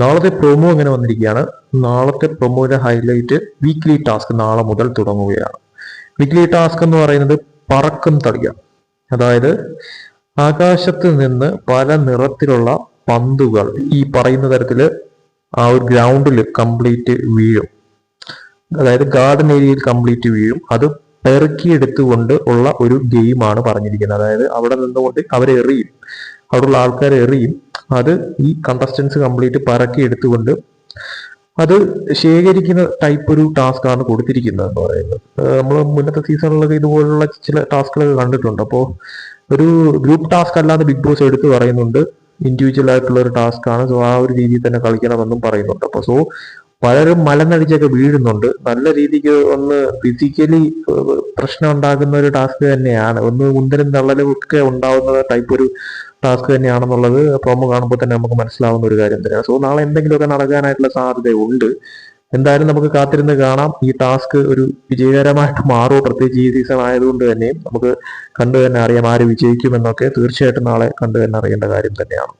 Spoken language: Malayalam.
നാളത്തെ പ്രൊമോ എങ്ങനെ വന്നിരിക്കുകയാണ്. നാളത്തെ പ്രൊമോയുടെ ഹൈലൈറ്റ് വീക്ക്ലി ടാസ്ക് നാളെ മുതൽ തുടങ്ങുകയാണ്. വീക്ക്ലി ടാസ്ക് എന്ന് പറയുന്നത് പറക്കും തളിക അതായത് ആകാശത്ത് നിന്ന് പല നിറത്തിലുള്ള പന്തുകൾ ഈ പറയുന്ന തരത്തിൽ ആ ഒരു ഗ്രൗണ്ടിൽ കംപ്ലീറ്റ് വീഴും. അതായത് ഗാർഡൻ ഏരിയയിൽ കംപ്ലീറ്റ് വീഴും. അത് പെറുക്കിയെടുത്തുകൊണ്ട് ഉള്ള ഒരു ഗെയിമാണ് പറഞ്ഞിരിക്കുന്നത്. അതായത് അവിടെ നിന്നുകൊണ്ട് അവരെറിയും. അവിടെയുള്ള ആൾക്കാരെ എറിയും. അത് ഈ കണ്ടസ്റ്റൻസ് കംപ്ലീറ്റ് പറക്കി എടുത്തുകൊണ്ട് അത് ശേഖരിക്കുന്ന ടൈപ്പ് ഒരു ടാസ്ക് ആണ് കൊടുത്തിരിക്കുന്നത് എന്ന് പറയുന്നത്. നമ്മൾ മുന്നത്തെ സീസണിലൊക്കെ ഇതുപോലുള്ള ചില ടാസ്കുകളൊക്കെ കണ്ടിട്ടുണ്ട്. അപ്പോൾ ഒരു ഗ്രൂപ്പ് ടാസ്ക് അല്ലാതെ ബിഗ് ബോസ് എടുത്തു പറയുന്നുണ്ട്. ഇൻഡിവിജ്വൽ ആയിട്ടുള്ള ഒരു ടാസ്ക് ആണ്. സോ ആ ഒരു രീതിയിൽ തന്നെ കളിക്കണമെന്നും പറയുന്നുണ്ട്. അപ്പോൾ സോ പലരും മലനടിച്ചൊക്കെ വീഴുന്നുണ്ട്. നല്ല രീതിക്ക് ഒന്ന് ഫിസിക്കലി പ്രശ്നം ഉണ്ടാകുന്ന ഒരു ടാസ്ക് തന്നെയാണ്. ഒന്ന് മുന്തലും തള്ളലും ഒക്കെ ഉണ്ടാവുന്ന ടൈപ്പ് ഒരു ടാസ്ക് തന്നെയാണെന്നുള്ളത് പ്രൊമോ കാണുമ്പോൾ തന്നെ നമുക്ക് മനസ്സിലാവുന്ന ഒരു കാര്യം തന്നെയാണ്. സോ നാളെ എന്തെങ്കിലുമൊക്കെ നടക്കാനായിട്ടുള്ള സാധ്യതയുണ്ട്. എന്തായാലും നമുക്ക് കാത്തിരുന്ന് കാണാം. ഈ ടാസ്ക് ഒരു വിജയകരമായിട്ട് മാറുമോ? പ്രത്യേകിച്ച് ഈ സീസൺ ആയതുകൊണ്ട് തന്നെയും നമുക്ക് കണ്ടു തന്നെ അറിയാം ആര് വിജയിക്കുമെന്നൊക്കെ. തീർച്ചയായിട്ടും നാളെ കണ്ടു തന്നെ അറിയേണ്ട കാര്യം തന്നെയാണ്.